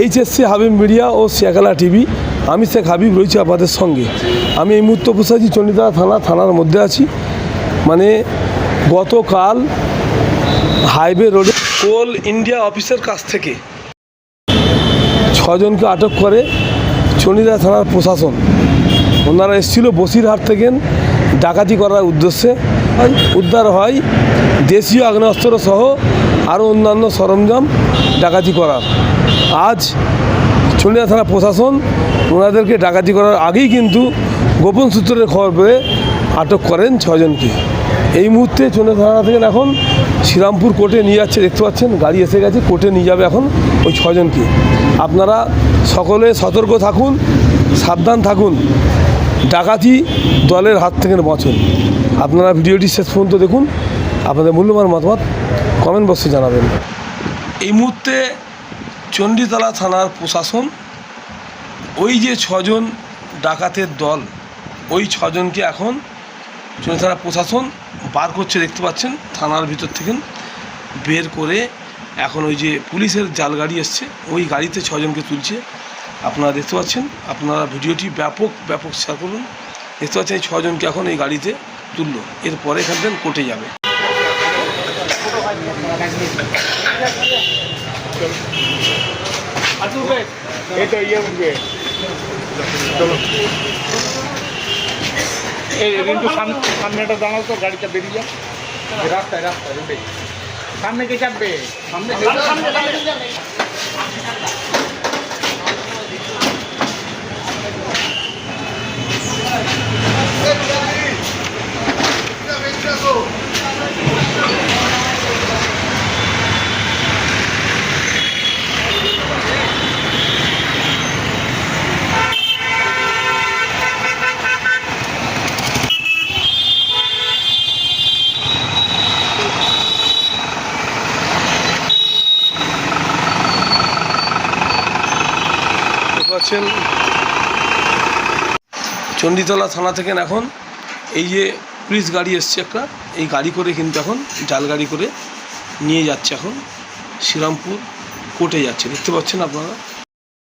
HSC Habib media ও শেখালা TV, আমি শেখ হাবিব রয়েছি আপনাদের সঙ্গে। আমি এই মুহূর্তে বসে আছি থানা, থানার মধ্যে আছি। মানে গতকাল হাইওয়ে রোডে কোল ইন্ডিয়া অফিসের কাছ থেকে ছজনকে আটক করে চণ্ডীদারা থানার প্রশাসন। ওনারা এসেছিল বসিরহাট থেকে ডাকাতি করার উদ্দেশ্যে। উদ্ধার হয় দেশীয় আগ্নেয়াস্ত্র সহ আরও অন্যান্য সরঞ্জাম ডাকাতি করার। আজ চন্ডিয়া থানা প্রশাসন ওনাদেরকে ডাকাতি করার আগেই কিন্তু গোপন সূত্রের খবর পেয়ে আটক করেন ছজনকে এই মুহূর্তে চন্ডিয়া থানা থেকে এখন শ্রীরামপুর কোর্টে নিয়ে যাচ্ছে, দেখতে পাচ্ছেন, গাড়ি এসে গেছে, কোর্টে নিয়ে যাবে এখন ওই ছজনকে আপনারা সকলে সতর্ক থাকুন, সাবধান থাকুন, ডাকাতি দলের হাত থেকে বাঁচুন। আপনারা ভিডিওটি শেষ পর্যন্ত দেখুন, আপনাদের মূল্যবান মতামত কমেন্ট বক্সে জানাবেন। এই মুহূর্তে চণ্ডীতলা থানার প্রশাসন, ওই যে ছজন ডাকাতের দল, ওই ছজনকে এখন চণ্ডী থানার প্রশাসন বার করছে দেখতে পাচ্ছেন, থানার ভিতর থেকে বের করে এখন ওই যে পুলিশের জাল গাড়ি এসছে, ওই গাড়িতে ছজনকে তুলছে। আপনারা দেখতে পাচ্ছেন, আপনারা ভিডিওটি ব্যাপক ব্যাপক শেয়ার করুন। দেখতে পাচ্ছেন এই ছজনকে এখন এই গাড়িতে তুললো, এরপরে এখান থেকে কোর্টে যাবে। এই তো ইয়ে উঠবে চলো এই কিন্তু সামনে সামনেটা দাঁড়াও তো গাড়িটা বেরিয়ে যা এই রাস্তায় রাস্তায় রুটে সামনে কে চাপবে সামনে দেখতে পাচ্ছেন চণ্ডীতলা থানা থেকে এখন এই যে পুলিশ গাড়ি এসছে একটা, এই গাড়ি করে কিন্তু এখন জাল গাড়ি করে নিয়ে যাচ্ছে এখন, শ্রীরামপুর কোর্টে যাচ্ছে। দেখতে পাচ্ছেন আপনারা?